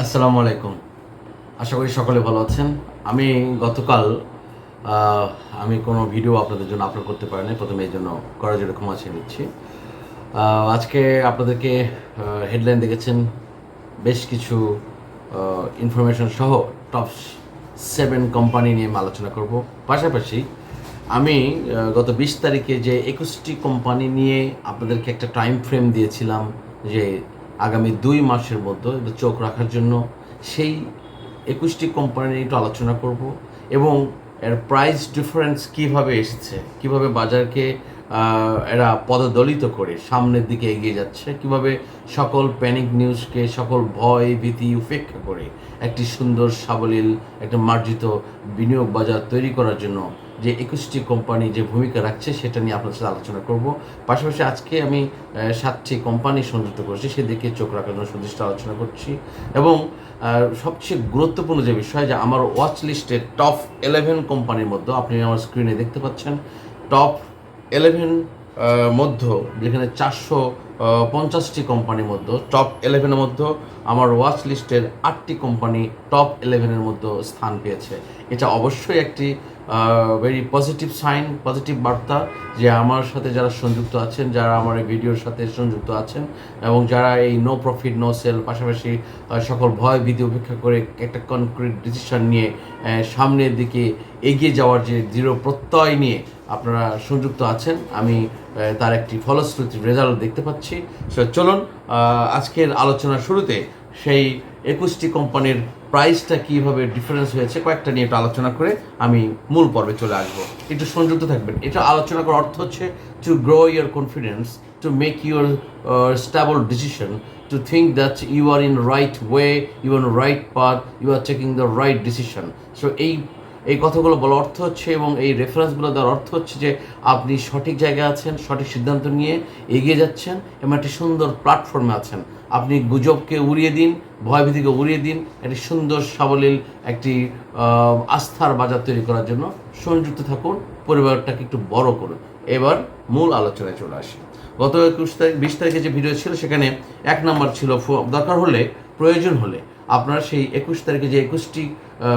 আসসালামু আলাইকুম। আশা করি সকলে ভালো আছেন। আমি গতকাল আমি কোনো ভিডিও আপনাদের জন্য আপলোড করতে পারিনি প্রথমে এই জন্য করার জন্য ক্ষমা চেয়ে নিচ্ছি। আজকে আপনাদেরকে হেডলাইন দেখেছেন। বেশ কিছু ইনফরমেশন সহ টপ সেভেন কোম্পানি নিয়ে আমি আলোচনা করব। পাশাপাশি আমি গত বিশ তারিখে যে একুশটি কোম্পানি নিয়ে আপনাদেরকে একটা টাইম ফ্রেম দিয়েছিলাম যে আগামী দুই মাসের মধ্যে চোখ রাখার জন্য সেই একুশটি কোম্পানি নিয়ে একটু আলোচনা করব এবং এর প্রাইস ডিফারেন্স কীভাবে এসেছে, কীভাবে বাজারকে এরা পদদলিত করে সামনের দিকে এগিয়ে যাচ্ছে, কীভাবে সকল প্যানিক নিউজকে সকল ভয়, ভীতি উপেক্ষা করে একটি সুন্দর সাবলীল, একটা মার্জিত বিনিয়োগ বাজার তৈরি করার জন্য যে একুশটি কোম্পানি যে ভূমিকা রাখছে সেটা নিয়ে আপনার সাথে আলোচনা করব। পাশাপাশি আজকে আমি সাতটি কোম্পানি সংযুক্ত করেছি, সেদিকে চোখ রাখার জন্য সুনির্দিষ্ট আলোচনা করছি। এবং সবচেয়ে গুরুত্বপূর্ণ যে বিষয় যে আমার ওয়াচ লিস্টে টপ ইলেভেন কোম্পানির মধ্যে আপনি আমার স্ক্রিনে দেখতে পাচ্ছেন। টপ ইলেভেন মধ্য যেখানে চারশো পঞ্চাশটি কোম্পানির মধ্যে টপ ইলেভেনের মধ্যে আমার ওয়াচ লিস্টের আটটি কোম্পানি টপ ইলেভেনের মধ্যে স্থান পেয়েছে। এটা অবশ্যই একটি ভেরি পজিটিভ সাইন পজিটিভ বার্তা যে আমার সাথে যারা সংযুক্ত আছেন, যারা আমার এই ভিডিওর সাথে সংযুক্ত আছেন এবং যারা এই নো প্রফিট নো সেল পাশাপাশি সকল ভয় ভীতি উপেক্ষা করে একটা কনক্রিট ডিসিশন নিয়ে সামনের দিকে এগিয়ে যাওয়ার যে দৃঢ় প্রত্যয় নিয়ে আপনারা সংযুক্ত আছেন। আমি তার একটি ফলশ্রুতি রেজাল্ট দেখতে পাচ্ছি। সো চলুন আজকের আলোচনার শুরুতে সেই একুশটি কোম্পানির প্রাইসটা কীভাবে ডিফারেন্স হয়েছে কয়েকটা নিয়ে একটু আলোচনা করে আমি মূল পর্বে চলে আসব। একটু সংযুক্ত থাকবেন। এটা আলোচনা করার অর্থ হচ্ছে to grow your confidence to make your stable decision to think that you are in right way on the right path, you are taking the right decision. So এই এই কথাগুলো বলার অর্থ হচ্ছে এবং এই রেফারেন্সগুলো দেওয়ার অর্থ হচ্ছে যে আপনি সঠিক জায়গায় আছেন, সঠিক সিদ্ধান্ত নিয়ে এগিয়ে যাচ্ছেন এবং একটি সুন্দর প্ল্যাটফর্মে আছেন। আপনি গুজবকে উড়িয়ে দিন, ভয়ভীতিকে উড়িয়ে দিন, একটি সুন্দর, সাবলীল একটি আস্থার বাজার তৈরি করার জন্য সংযুক্ত থাকুন, পরিবারটাকে একটু বড় করুন। এবার মূল আলোচনায় চলে আসি। গত একুশ তারিখ, বিশ তারিখে যে ভিডিও ছিল, সেখানে এক নম্বর ছিল দরকার হলে, প্রয়োজন হলে। আপনারা সেই একুশ তারিখে যে একুশটি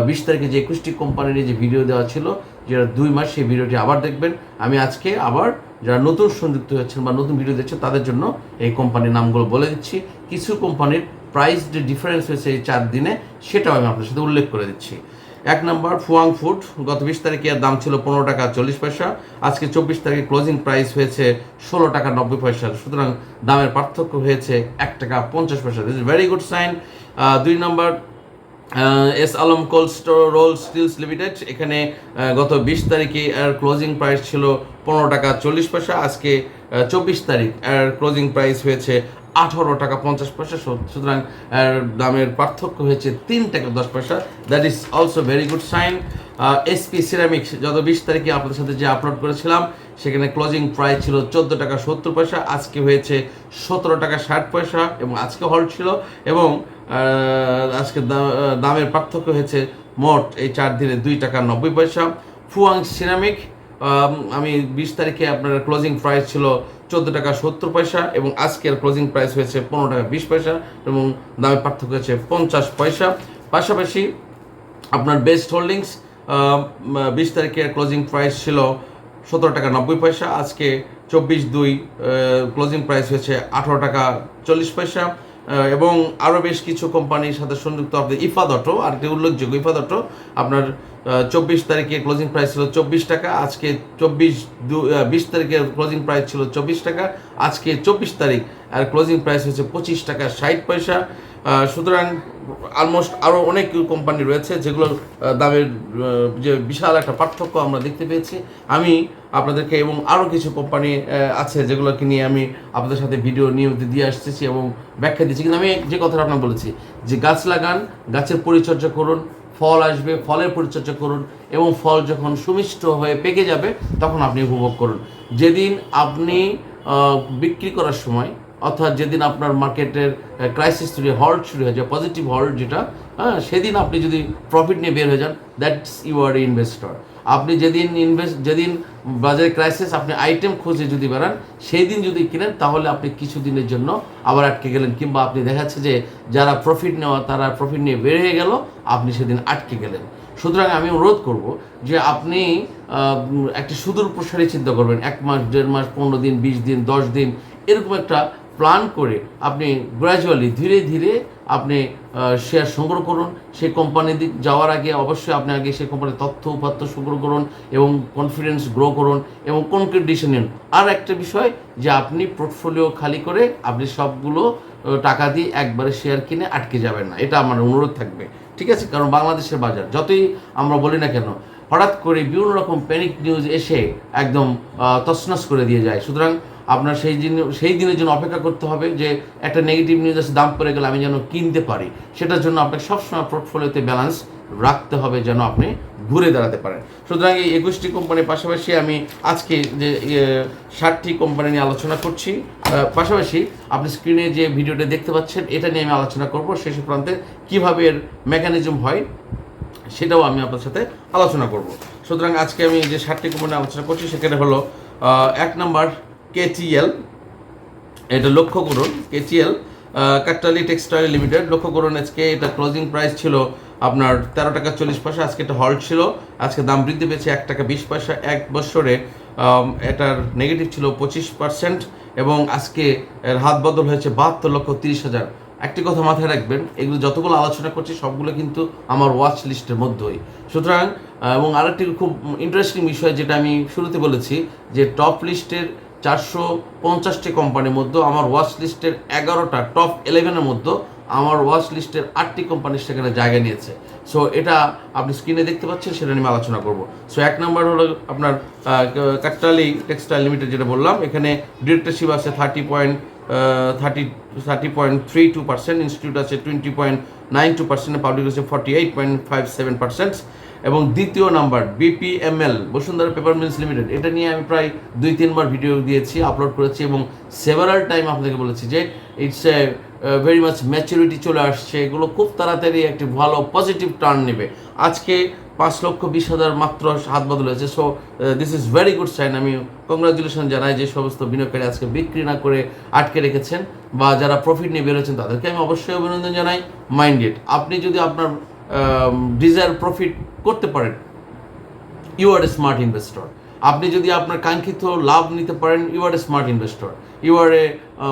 বিশ তারিখে যে একুশটি কোম্পানির যে ভিডিও দেওয়া ছিল যেটা দুই মাস সেই ভিডিওটি আবার দেখবেন। আমি আজকে আবার যারা নতুন সংযুক্ত হয়েছেন বা নতুন ভিডিও দেখছেন, তাদের জন্য এই কোম্পানির নামগুলো বলে দিচ্ছি। কিছু কোম্পানির প্রাইস যে ডিফারেন্স হয়েছে এই চার দিনে, সেটাও আমি আপনার সাথে উল্লেখ করে দিচ্ছি। এক নম্বর, ফুয়াং ফুড। গত বিশ তারিখে এর দাম ছিল পনেরো টাকা চল্লিশ পয়সা। আজকে চব্বিশ তারিখে ক্লোজিং প্রাইস হয়েছে ষোলো টাকা নব্বই পয়সা। সুতরাং দামের পার্থক্য হয়েছে এক টাকা পঞ্চাশ পয়সা। দিস ভেরি গুড সাইন দুই number S Alam cold store roll steels limited, এখানে গত বিশ তারিখে এর ক্লোজিং প্রাইস ছিল পনেরো টাকা চল্লিশ পয়সা, আজকে চব্বিশ তারিখ এর ক্লোজিং প্রাইস হয়েছে আঠারো টাকা পঞ্চাশ পয়সা সুতরাং এর দামের পার্থক্য হয়েছে তিন টাকা দশ পয়সা। That is also very good sign SP ceramics যত বিশ তারিখে আপনাদের সাথে যে আপলোড করেছিলাম সেখানে ক্লোজিং প্রাইস ছিল চোদ্দ টাকা সত্তর পয়সা, আজকে হয়েছে সতেরো টাকা ষাট পয়সা এবং আজকে হল্ট ছিল এবং আজকে দামের পার্থক্য হয়েছে মোট এই চার দিনে দুই টাকা নব্বই পয়সা। ফুয়াং সিরামিক আমি বিশ তারিখে আপনার ক্লোজিং প্রাইস ছিল চোদ্দ টাকা সত্তর পয়সা এবং আজকের ক্লোজিং প্রাইস হয়েছে পনেরো টাকা বিশ পয়সা এবং দামের পার্থক্য হয়েছে পঞ্চাশ পয়সা। পাশাপাশি আপনার বেস্ট হোল্ডিংস বিশ তারিখের ক্লোজিং প্রাইস ছিল সতেরো টাকা নব্বই পয়সা। আজকে চব্বিশ দুই ক্লোজিং প্রাইস হয়েছে আঠারো টাকা চল্লিশ পয়সা। এবং আরও বেশ কিছু কোম্পানির সাথে সংযুক্ত আপনার ইফাদ অটো আরেকটি উল্লেখযোগ্য ইফাদ অটো, আপনার চব্বিশ তারিখে ক্লোজিং প্রাইস ছিল চব্বিশ টাকা, আজকে চব্বিশ দু বিশ তারিখের ক্লোজিং প্রাইস ছিল চব্বিশ টাকা, আজকে চব্বিশ তারিখ আর ক্লোজিং প্রাইস হচ্ছে পঁচিশ টাকা ষাট পয়সা। সুতরাং অলমোস্ট আরও অনেক কোম্পানি রয়েছে যেগুলোর দামের যে বিশাল একটা পার্থক্য আমরা দেখতে পেয়েছি। আমি আপনাদেরকে এবং আরও কিছু কোম্পানি আছে যেগুলোকে নিয়ে আমি আপনাদের সাথে ভিডিও নিয়মিত দিয়ে আসতেছি এবং ব্যাখ্যা দিচ্ছি। কিন্তু আমি যে কথাটা আপনার বলেছি, যে গাছ লাগান, গাছের পরিচর্যা করুন, ফল আসবে, ফলের পরিচর্যা করুন এবং ফল যখন সুমিষ্ট হয়ে পেকে যাবে, তখন আপনি উপভোগ করুন। যেদিন আপনি বিক্রি করার সময় অর্থাৎ যেদিন আপনার মার্কেটের ক্রাইসিস শুরু হল্ট শুরু হয়ে যায় পজিটিভ হল্ট যেটা হ্যাঁ সেদিন আপনি যদি প্রফিট নিয়ে বের হয়ে যান দ্যাটস ইউ আর ইনভেস্টর আপনি যেদিন ইনভেস্ট যেদিন বাজারে ক্রাইসিস আপনি আইটেম খুঁজে যদি বেড়ান সেই দিন যদি কিনেন, তাহলে আপনি কিছুদিনের জন্য আবার আটকে গেলেন। কিংবা আপনি দেখাচ্ছে যে যারা প্রফিট নেওয়া, তারা প্রফিট নিয়ে বের হয়ে গেল, আপনি সেদিন আটকে গেলেন। সুতরাং আমি অনুরোধ করব যে আপনি একটি সুদূর প্রসারী চিন্তা করবেন। এক মাস, দেড় মাস, পনেরো দিন, বিশ দিন, দশ দিন, এরকম একটা প্ল্যান করে আপনি গ্র্যাজুয়ালি ধীরে ধীরে আপনি শেয়ার সংগ্রহ করুন। সেই কোম্পানি যাওয়ার আগে অবশ্যই আপনি আগে সেই কোম্পানির তথ্য, উপাত্ত সংগ্রহ করুন এবং কনফিডেন্স গ্রো করুন এবং কনক্রিট ডিসিশন নিন। আর একটা বিষয় যে আপনি পোর্টফোলিও খালি করে আপনি সবগুলো টাকা দিয়ে একবারে শেয়ার কিনে আটকে যাবেন না। এটা আমার অনুরোধ থাকবে। ঠিক আছে? কারণ বাংলাদেশের বাজার, যতই আমরা বলি না কেন, হঠাৎ করে বিভিন্ন রকম প্যানিক নিউজ এসে একদম তছনছ করে দিয়ে যায়। সুতরাং আপনার সেই দিন সেই দিনের জন্য অপেক্ষা করতে হবে যে একটা নেগেটিভ নিউজ এসে দাম পড়ে গেলে আমি যেন কিনতে পারি। সেটার জন্য আপনাকে সবসময় পোর্টফোলিওতে ব্যালেন্স রাখতে হবে যেন আপনি ঘুরে দাঁড়াতে পারেন। সুতরাং এই একুশটি কোম্পানির পাশাপাশি আমি আজকে যে ষাটটি কোম্পানি নিয়ে আলোচনা করছি পাশাপাশি আপনি স্ক্রিনে যে ভিডিওটা দেখতে পাচ্ছেন, এটা নিয়ে আমি আলোচনা করব। শেষ প্রান্তে কীভাবে এর মেকানিজম হয়, সেটাও আমি আপনার সাথে আলোচনা করব। সুতরাং আজকে আমি যে ষাটটি কোম্পানি আলোচনা করছি, সেখানে হলো এক নম্বর কেটিএল, এটা লক্ষ্য করুন, কেটিএল কাট্টালি টেক্সটাইল লিমিটেড লক্ষ্য করুন আজকে এটা ক্লোজিং প্রাইস ছিল আপনার তেরো টাকা চল্লিশ পয়সা, আজকে এটা হল্ট ছিল, আজকে দাম বৃদ্ধি পেয়েছে এক টাকা বিশ পয়সা, এক বছরে এটার নেগেটিভ ছিল পঁচিশ পার্সেন্ট এবং আজকে এর হাত বদল হয়েছে বাহাত্তর লক্ষ তিরিশ হাজার। একটি কথা মাথায় রাখবেন, এগুলো যতগুলো আলোচনা করছি সবগুলো কিন্তু আমার ওয়াচ লিস্টের মধ্যেই। সুতরাং এবং আরেকটি খুব ইন্টারেস্টিং বিষয় যেটা আমি শুরুতে বলেছি, যে টপ লিস্টের চারশো পঞ্চাশটি কোম্পানির মধ্যে, আমার ওয়াচ লিস্টের এগারোটা টপ ইলেভেনের মধ্যে, আমার ওয়াচ লিস্টের আটটি কোম্পানি সেখানে জায়গা নিয়েছে। সো এটা আপনি স্ক্রিনে দেখতে পাচ্ছেন, সেটা নিয়ে আলোচনা করব। সো এক নম্বর হলো আপনার কাট্টালি টেক্সটাইল লিমিটেড যেটা বললাম, এখানে ডিরেক্টরশিপ আছে thirty point thirty thirty point three two percent institute আছে twenty point nine two percent public আছে forty eight point five seven percent এবং দ্বিতীয় number BPML Bashundhara paper mills limited এটা নিয়ে আমি প্রায় দুই, তিনবার ভিডিও দিয়েছি আপলোড করেছি এবং সেভারাল টাইম আপনাকে বলেছি যে it's a very much maturity চলে আসছে। এগুলো খুব তাড়াতাড়ি একটি ভালো পজিটিভ টার্ন নেবে। আজকে পাঁচ লক্ষ বিশ হাজার মাত্র হাত বদল হয়েছে। So this is very good sign আমি কংগ্রাচুলেশন জানাই যে সমস্ত বিনিয়োগকারী আজকে বিক্রি না করে আটকে রেখেছেন বা যারা প্রফিট নিয়ে বেরোচ্ছেন তাদেরকে আমি অবশ্যই অভিনন্দন জানাই। মাইন্ডেড আপনি যদি আপনার ডিজায়ার প্রফিট করতে পারেন। You are a smart investor আপনি যদি আপনার কাঙ্ক্ষিত লাভ নিতে পারেন you are a smart investor you are a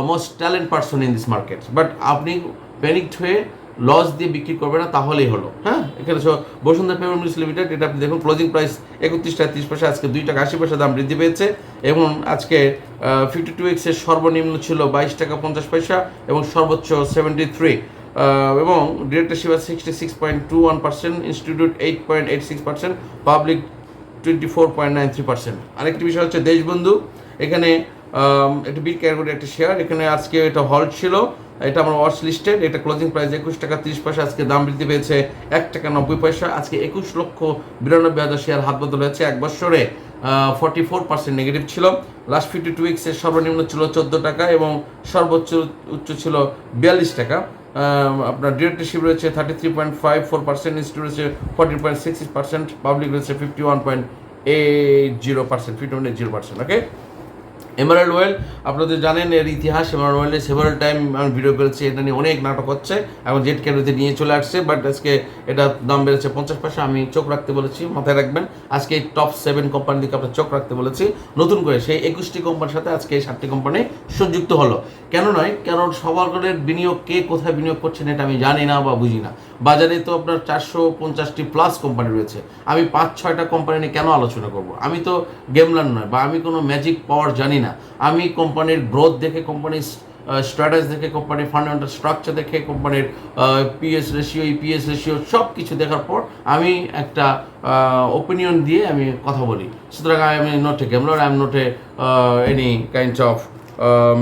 most talent person in this market but আপনি প্যানিকড হয়ে লস দিয়ে বিক্রি করবে না, তাহলেই হলো। হ্যাঁ? এখানে বসুন্ধরা পেপার মিলস লিমিটেড এটা আপনি দেখুন ক্লোজিং প্রাইস একত্রিশ টাকা তিরিশ পয়সা, আজকে দুই টাকা, আশি পয়সা দাম বৃদ্ধি পেয়েছে। এবং আজকে ফিফটি টু এক্সের সর্বনিম্ন ছিল বাইশ টাকা পঞ্চাশ পয়সা এবং সর্বোচ্চ সেভেন্টি থ্রি এবং directorship sixty six point two one percent institute eight point eight six percent public twenty four point nine three percent আরেকটি বিষয় হচ্ছে দেশবন্ধু, এখানে একটা বিগ ক্যাটাগরি একটা শেয়ার এখানে আজকে এটা হল্ট ছিল, এটা আমার ওয়াচ লিস্টেড এটা ক্লোজিং প্রাইস একুশ টাকা তিরিশ পয়সা, আজকে দাম বৃদ্ধি পেয়েছে এক টাকা নব্বই পয়সা, আজকে একুশ লক্ষ বিরানব্বই হাজার শেয়ার হাত বদল হয়েছে, এক বছরে ফর্টি ফোর পার্সেন্ট নেগেটিভ ছিল লাস্ট ফিফটি টু উইক্সের সর্বনিম্ন ছিল চোদ্দ টাকা এবং সর্বোচ্চ উচ্চ ছিল বিয়াল্লিশ টাকা। আপনার ডিরেক্টরশিপ রয়েছে thirty three point five four percent institute রয়েছে forty point six percent public রয়েছে fifty one point eight zero percent fifty one eight zero percent okay Emerald Oil আপনাদের জানেন এর ইতিহাস এমারাল্ড ওয়েলে সেভারাল টাইম আমি ভিডিও করেছি এটা নিয়ে অনেক নাটক হচ্ছে। এখন জেট ক্যারিতে নিয়ে চলে আসছে বাট আজকে এটা দাম বেড়েছে পঞ্চাশ পয়সা, আমি চোখ রাখতে বলেছি, মাথায় রাখবেন। আজকে এই টপ সেভেন কোম্পানির দিকে আপনার চোখ রাখতে বলেছি। নতুন করে সেই একুশটি কোম্পানির সাথে আজকে এই সাতটি কোম্পানি সংযুক্ত হলো। কেন নয়? কারণ সবার বিনিয়োগ, কে কোথায় বিনিয়োগ করছেন এটা আমি জানি না বা বুঝি না। বাজারে তো আপনার চারশো পঞ্চাশটি প্লাস কোম্পানি রয়েছে। আমি পাঁচ, ছয়টা কোম্পানি নিয়ে কেন আলোচনা করব? আমি তো গেমলার নয়, বা আমি কোনো ম্যাজিক পাওয়ার জানি না। আমি কোম্পানির গ্রোথ দেখে কোম্পানির স্ট্র্যাটেজি দেখে কোম্পানির ফান্ডামেন্টাল স্ট্রাকচার দেখে কোম্পানির পিএস রেশিও ইপিএস রেশিও সব কিছু দেখার পর আমি একটা ওপিনিয়ন দিয়ে আমি কথা বলি। সুতরাং I am not a gambler I am not a any kind of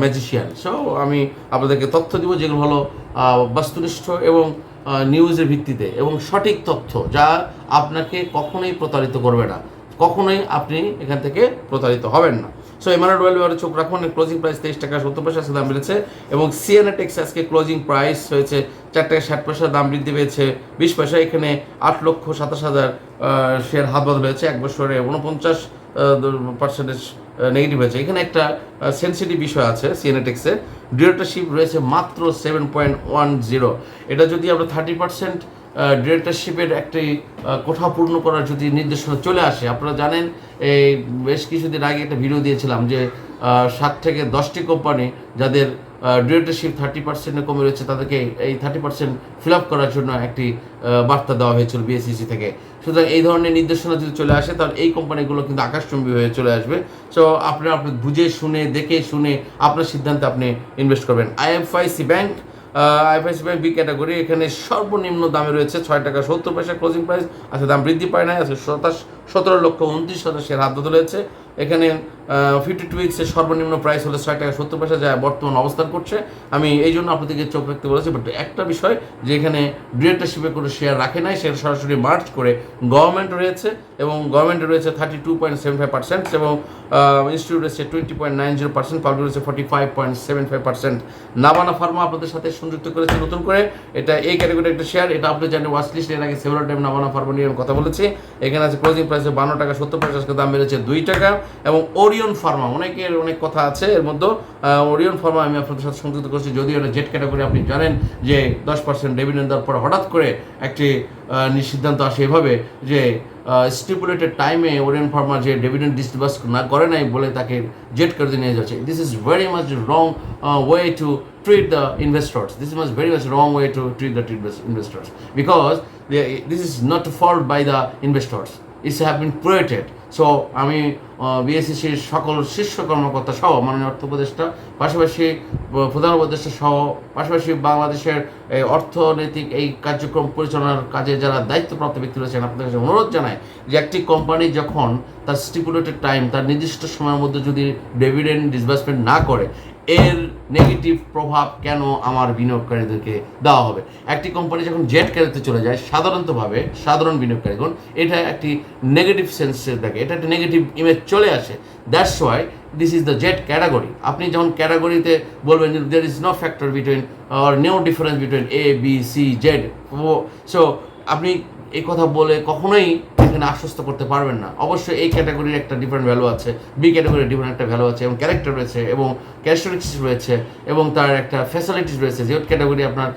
magician so আমি আপনাদেরকে তথ্য দিব যেগুলো হলো বাস্তুনিষ্ঠ এবং নিউজের ভিত্তিতে এবং সঠিক তথ্য যা আপনাকে কখনোই প্রতারিত করবে না। কখনোই আপনি এখান থেকে প্রতারিত হবেন না। সো এমারেড ওয়েল এবারে চোখ রাখুন ক্লোজিং প্রাইস তেইশ টাকা সত্তর পয়সা দাম বেড়েছে। এবং সিএনএ টেক্স আজকে ক্লোজিং প্রাইস হয়েছে চার টাকা ষাট পয়সা দাম বৃদ্ধি পেয়েছে। বিশ পয়সা এখানে আট লক্ষ সাতাশ হাজার শেয়ার হাত বদল হয়েছে। এক বছরে উনপঞ্চাশ পার্সেন্টেজ নেগেটিভ হয়েছে। এখানে একটা সেন্সিটিভ বিষয় আছে সিএনএটেক্সের ডিরেক্টরশিপ রয়েছে মাত্র সেভেন পয়েন্ট ওয়ান জিরো এটা যদি আমরা থার্টি পার্সেন্ট ডিরেক্টরশিপের একটি কোঠা পূর্ণ করার যদি নির্দেশনা চলে আসে, আপনারা জানেন, এই বেশ কিছুদিন আগে একটা ভিডিও দিয়েছিলাম যে সাত থেকে দশটি কোম্পানি যাদের ডিরেক্টরশিপ থার্টি পার্সেন্টে কমে রয়েছে, তাদেরকে এই থার্টি পার্সেন্ট ফিল আপ করার জন্য একটি বার্তা দেওয়া হয়েছিল বিএসসিসি থেকে। সুতরাং এই ধরনের নির্দেশনা যদি চলে আসে, তাহলে এই কোম্পানিগুলো কিন্তু আকাশচুম্বী হয়ে চলে আসবে। সো আপনি আপনি বুঝে শুনে, দেখে শুনে আপনার সিদ্ধান্তে আপনি ইনভেস্ট করবেন। IFIC bank bank B category এখানে সর্বনিম্ন দামে রয়েছে ছয় টাকা সত্তর পয়সা ক্লোজিং প্রাইস আচ্ছা দাম বৃদ্ধি পায় না আছে সতাশ, সতেরো লক্ষ উনত্রিশ শতাংশের হাত রয়েছে। এখানে ফিফটি টু উইক্সের সর্বনিম্ন প্রাইস হলো ছয় টাকা সত্তর পয়সা, যা বর্তমান অবস্থান করছে। আমি এই জন্য আপনাদেরকে চোখ রাখতে বলেছি বাট একটা বিষয় যে এখানে ডিরেক্টরশিপে কোনো শেয়ার রাখে নাই শেয়ার সরাসরি মার্চ করে গভর্নমেন্ট রয়েছে এবং গভর্নমেন্টে রয়েছে thirty two point seven five percent এবং ইনস্টিটিউট রয়েছে twenty point nine zero percent public রয়েছে forty five point seven five percent নাবানা ফার্মা আপনাদের সাথে সংযুক্ত করেছে নতুন করে। এটা এই ক্যাটাগরি একটা শেয়ার এটা আপনি জানেন ওয়াচ লিস্ট এর আগে সেভেরাল টাইম নাবানা ফার্মা নিয়ে কথা বলেছি। এখানে আছে ক্লোজিং প্রাইসে বান্ন টাকা সত্তর পয়সা দাম বেড়েছে দুই টাকা এবং ওরিয়ন ফার্মা অনেকের অনেক কথা আছে এর মধ্যে ওরিয়ন ফার্মা আমি আপনাদের সাথে সংযুক্ত করছি যদিও এটা জেট ক্যাটাগরি আপনি জানেন যে দশ পার্সেন্ট ডিভিডেন্ড দেওয়ার পরে হঠাৎ করে একটি সিদ্ধান্ত আসে এভাবে যে স্টিপুলেটেড টাইমে ওরিয়ন ফার্মা যে ডিভিডেন্ড ডিস্ট্রিবাস না করে নাই বলে তাকে জেট করে নিয়ে যাচ্ছে this is very much wrong way to treat the investors. This is much very much wrong way to the invest- investors because they, this is not fault by the investors. It's have been created. So আমি বিএসসিসির সকল শীর্ষ কর্মকর্তা সহ, মাননীয় অর্থ উপদেষ্টা, পাশাপাশি প্রধান উপদেষ্টা সহ, পাশাপাশি বাংলাদেশের এই অর্থনৈতিক এই কার্যক্রম পরিচালনার কাজে যারা দায়িত্বপ্রাপ্ত ব্যক্তি রয়েছেন, আপনাদের কাছে অনুরোধ জানাই যে একটি কোম্পানি যখন তার স্টিপুলেটেড টাইম তার নির্দিষ্ট সময়ের মধ্যে যদি ডেভিডেন্ড ডিসবার্সমেন্ট না করে এর নেগেটিভ প্রভাব কেন আমার বিনিয়োগকারীদেরকে দেওয়া হবে? একটি কোম্পানি যখন জেট ক্যারিতে চলে যায়, সাধারণতভাবে সাধারণ বিনিয়োগকারীগণ, এটা একটি নেগেটিভ সেন্সে দেখে এটা একটা নেগেটিভ ইমেজ চলে আসে। That's why this is the Z category আপনি যখন ক্যাটাগরিতে বলবেন there is no factor between or no difference between A B C Z so আপনি এই কথা বলে কখনোই এখানে আশ্বস্ত করতে পারবেন না। অবশ্যই এই ক্যাটাগরির একটা ডিফারেন্ট ভ্যালু আছে বি ক্যাটাগরির ডিফারেন্ট একটা ভ্যালু আছে এবং ক্যারেক্টার রয়েছে এবং ক্যারেক্টারিস্টিক্স রয়েছে এবং তার একটা ফ্যাসিলিটিস রয়েছে। যে ক্যাটাগরি আপনার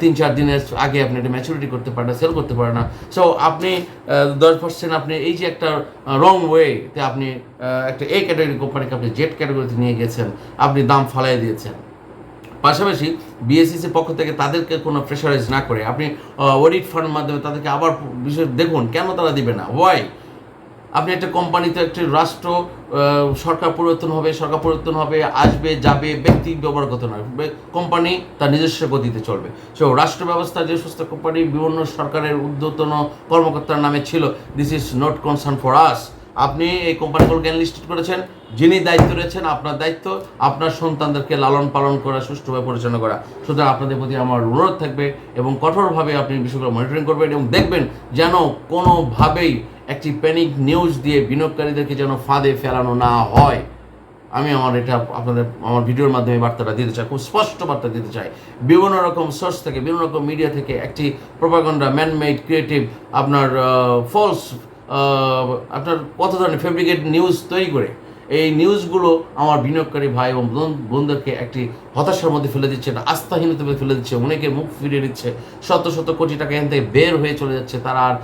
তিন চার দিনের আগে আপনি এটা ম্যাচুরিটি করতে পারেন না সেল করতে পারেন না। সো আপনি দশ পার্সেন্ট আপনি এই যে একটা রং ওয়েতে আপনি একটা এ ক্যাটাগরি কোম্পানিকে আপনি জেড ক্যাটাগরিতে নিয়ে গেছেন, আপনি দাম ফালাই দিয়েছেন। পাশাপাশি বিএসসিসির পক্ষ থেকে তাদেরকে কোনো প্রেশারাইজ না করে, আপনি অডিট ফান্ডের মাধ্যমে তাদেরকে আবার বিষয় দেখুন, কেন তারা দিবে না? ওয়াই আপনি একটা কোম্পানিতে একটি রাষ্ট্র সরকার পরিবর্তন হবে, সরকার পরিবর্তন হবে, আসবে, যাবে, ব্যক্তি ব্যবহারগত নয়, বে- কোম্পানি তার নিজস্ব গতিতে চলবে। সো রাষ্ট্র ব্যবস্থা যে সমস্ত কোম্পানি বিভিন্ন সরকারের উদ্যতন কর্মকর্তার নামে ছিল this is not concern for us আপনি এই কোম্পানিগুলোকে লিস্টেড করেছেন, যিনি দায়িত্ব রয়েছেন, আপনার দায়িত্ব, আপনার সন্তানদেরকে লালন পালন করা, সুষ্ঠুভাবে পরিচালনা করা। সুতরাং আপনাদের প্রতি আমার অনুরোধ থাকবে এবং কঠোরভাবে আপনি বিষয়গুলো মনিটরিং করবেন এবং দেখবেন যেন কোনোভাবেই একটি প্যানিক নিউজ দিয়ে বিনিয়োগকারীদেরকে যেন ফাঁদে ফেলানো না হয়। আমি আমার এটা আপনাদের, আমার ভিডিওর মাধ্যমে বার্তাটা দিতে চাই, খুব স্পষ্ট বার্তা দিতে চাই। বিভিন্ন রকম সোর্স থেকে, বিভিন্ন রকম মিডিয়া থেকে একটি প্রোপাগন্ডা ম্যানমেড ক্রিয়েটিভ আপনার ফলস আপনার কত ধরনের ফেব্রিকেট নিউজ তৈরি করে? এই নিউজগুলো আমার বিনিয়োগকারী ভাই এবং বোন- বোনদেরকে একটি হতাশার মধ্যে ফেলে দিচ্ছে, একটা আস্থাহীনতা ফেলে দিচ্ছে, অনেকে মুখ ফিরিয়ে দিচ্ছে শত শত কোটি টাকা এখান থেকে বের হয়ে চলে যাচ্ছে, তারা আর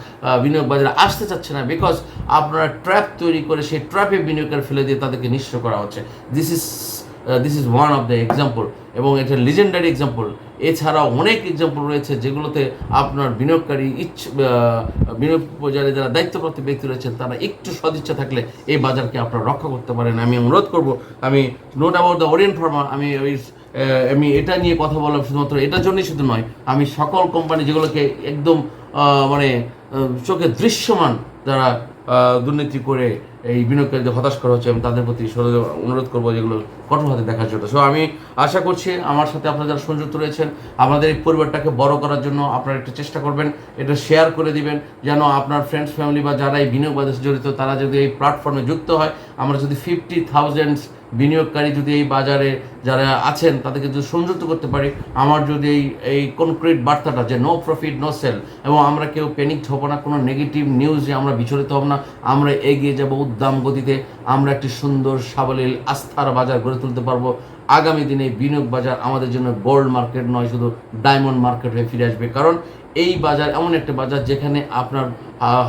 বিনিয়োগ বাজারে আসতে চাচ্ছে না বিকজ আপনারা ট্র্যাপ তৈরি করে সেই ট্র্যাপে বিনিয়োগকারী ফেলে দিয়ে তাদেরকে নিঃস্ব করা হচ্ছে। This is this is one of the example এবং এটা লিজেন্ডারি এক্সাম্পল এছাড়াও অনেক এক্সাম্পল রয়েছে যেগুলোতে আপনার বিনিয়োগকারী ইচ্ছ বিনিয়োগ বাজারে যারা দায়িত্বপ্রাপ্ত ব্যক্তি রয়েছেন, তারা একটু সদিচ্ছা থাকলে এই বাজারকে আপনারা রক্ষা করতে পারেন। আমি অনুরোধ করব, আমি note about the Orient pharma আমি ওই আমি এটা নিয়ে কথা বললাম শুধুমাত্র, এটার জন্যই শুধু নয়, আমি সকল কোম্পানি যেগুলোকে একদম মানে চোখে দৃশ্যমান যারা দুর্নীতি করে এই বিনিয়োগকারীদের হতাশ করা হচ্ছে এবং তাদের প্রতি অনুরোধ করব যেগুলো কঠোর হাতে দেখার জন্য। সো আমি আশা করছি আমার সাথে আপনারা যারা সংযুক্ত রয়েছেন, আমাদের এই পরিবারটাকে বড় করার জন্য আপনারা একটু চেষ্টা করবেন, এটা শেয়ার করে দিবেন, যেন আপনার ফ্রেন্ডস ফ্যামিলি বা যারা এই বিনিয়োগ বাজারে জড়িত, তারা যদি এই প্ল্যাটফর্মে যুক্ত হয়, আমরা যদি ফিফটি থাউজেন্ড বিনিয়োগকারী যদি এই বাজারে যারা আছেন তাদেরকে যদি সংযুক্ত করতে পারি, আমার যদি এই এই কনক্রিট বার্তাটা যে নো প্রফিট নো সেল এবং আমরা কেউ প্যানিক হব না, কোনো নেগেটিভ নিউজে আমরা বিচলিত হব না, আমরা এগিয়ে যাব উদ্দাম গতিতে, আমরা একটি সুন্দর সাবলীল আস্থার বাজার গড়ে তুলতে পারব। আগামী দিনে বিনিয়োগ বাজার আমাদের জন্য গোল্ড মার্কেট নয়, শুধু ডায়মন্ড মার্কেট হয়ে ফিরে আসবে। কারণ এই বাজার এমন একটা বাজার যেখানে আপনার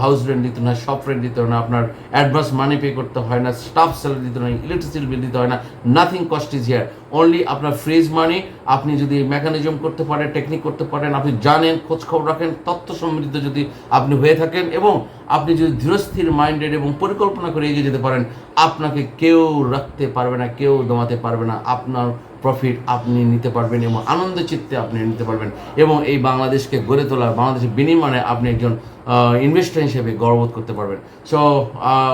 হাউস রেন্ট দিতে হয় শপ রেন্ট দিতে হয় না, আপনার অ্যাডভান্স মানি পে করতে হয় না স্টাফ স্যালারি দিতে হয় ইলেকট্রিসিটি বিল দিতে হয় না nothing cost is here only আপনার ফ্রিজ মানি আপনি যদি মেকানিজম করতে পারেন টেকনিক করতে পারেন, আপনি জানেন খোঁজ খবর রাখেন, তথ্য সমৃদ্ধ যদি আপনি হয়ে থাকেন এবং আপনি যদি ধীরস্থির মাইন্ডেড এবং পরিকল্পনা করে এগিয়ে যেতে পারেন, আপনাকে কেউ রাখতে পারবে না, কেউ দমাতে পারবে না, আপনার প্রফিট আপনি নিতে পারবেন এবং আনন্দ চিত্তে আপনি নিতে পারবেন এবং এই বাংলাদেশকে গড়ে তোলার, বাংলাদেশের বিনিময়ে আপনি একজন ইনভেস্টর হিসেবে গর্ববোধ করতে পারবেন। So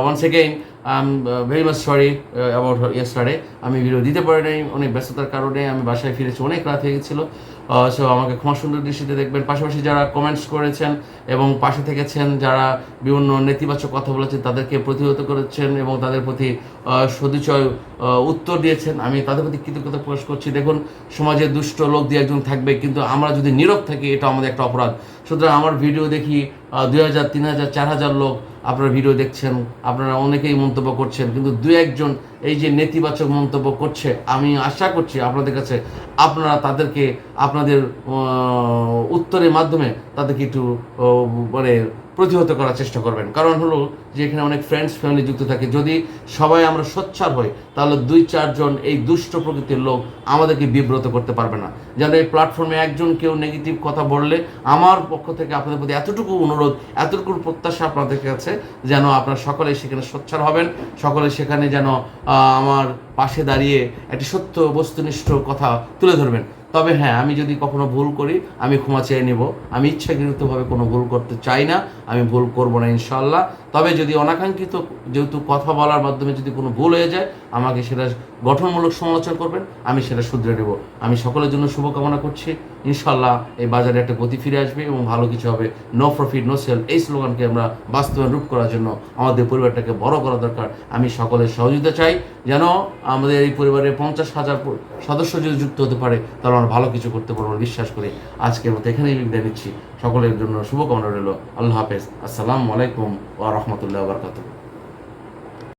once again I am very much sorry about yesterday আমি ভিডিও দিতে পারি নাই অনেক ব্যস্ততার কারণে আমি বাসায় ফিরেছি, অনেক রাত হয়ে গেছিল। সো আমাকে ক্ষমা সুন্দর দৃষ্টিতে দেখবেন। পাশাপাশি যারা কমেন্টস করেছেন এবং পাশে থেকেছেন, যারা বিভিন্ন নেতিবাচক কথা বলেছেন, তাদেরকে প্রতিহত করেছেন এবং তাদের প্রতি সদিচয় উত্তর দিয়েছেন। আমি তাদের প্রতি কৃতজ্ঞতা প্রকাশ করছি। দেখুন, সমাজে দুষ্ট লোক দিয়ে একজন থাকবে, কিন্তু আমরা যদি নীরব থাকি, এটা আমাদের একটা অপরাধ। সুতরাং আমার ভিডিও দেখি দুই হাজার, তিন হাজার, চার হাজার লোক আপনারা ভিডিও দেখছেন। আপনারা অনেকেই মন্তব্য করছেন, কিন্তু দু একজন এই যে নেতিবাচক মন্তব্য করছে, আমি আশা করছি আপনাদের কাছে আপনারা তাদেরকে আপনাদের উত্তরের মাধ্যমে তাদেরকে একটু মানে প্রতিহত করার চেষ্টা করবেন। কারণ হলো যে এখানে অনেক ফ্রেন্ডস ফ্যামিলি যুক্ত থাকে। যদি সবাই আমরা সোচ্চার হই, তাহলে দুই চারজন এই দুষ্ট প্রকৃতির লোক আমাদেরকে বিব্রত করতে পারবে না। যেন এই প্ল্যাটফর্মে একজন কেউ নেগেটিভ কথা বললে, আমার পক্ষ থেকে আপনাদের প্রতি এতটুকু অনুরোধ, এতটুকু প্রত্যাশা আপনাদের কাছে, যেন আপনারা সকলে সেখানে সোচ্চার হবেন, সকলে সেখানে যেন আমার পাশে দাঁড়িয়ে একটি সত্য বস্তুনিষ্ঠ কথা তুলে ধরবেন। তবে হ্যাঁ আমি যদি কখনো ভুল করি, আমি ক্ষমা চেয়ে নেব। আমি ইচ্ছাকৃতভাবে কোনো ভুল করতে চাই না। আমি ভুল করব না ইনশাল্লাহ তবে যদি অনাকাঙ্ক্ষিত যেহেতু কথা বলার মাধ্যমে যদি কোনো ভুল হয়ে যায়, আমাকে সেটা গঠনমূলক সমালোচনা করবেন, আমি সেটা শুধরে নেব। আমি সকলের জন্য শুভকামনা করছি। ইনশাল্লাহ এই বাজারে একটা গতি ফিরে আসবে এবং ভালো কিছু হবে। নো প্রফিট নো সেল এই স্লোগানকে আমরা বাস্তবায়ন রূপ করার জন্য আমাদের পরিবারটাকে বড় করা দরকার। আমি সকলের সহযোগিতা চাই। যেন আমাদের এই পরিবারের পঞ্চাশ হাজার সদস্য যদি যুক্ত হতে পারে, তাহলে আমরা ভালো কিছু করতে পারব বিশ্বাস করি। আজকের মতো এখানেই বিদায় নিচ্ছি। সকলের জন্য শুভকামনা রইল। আল্লাহ হাফেজ। আসসালামু আলাইকুম ওয়া রাহমাতুল্লাহি ওয়া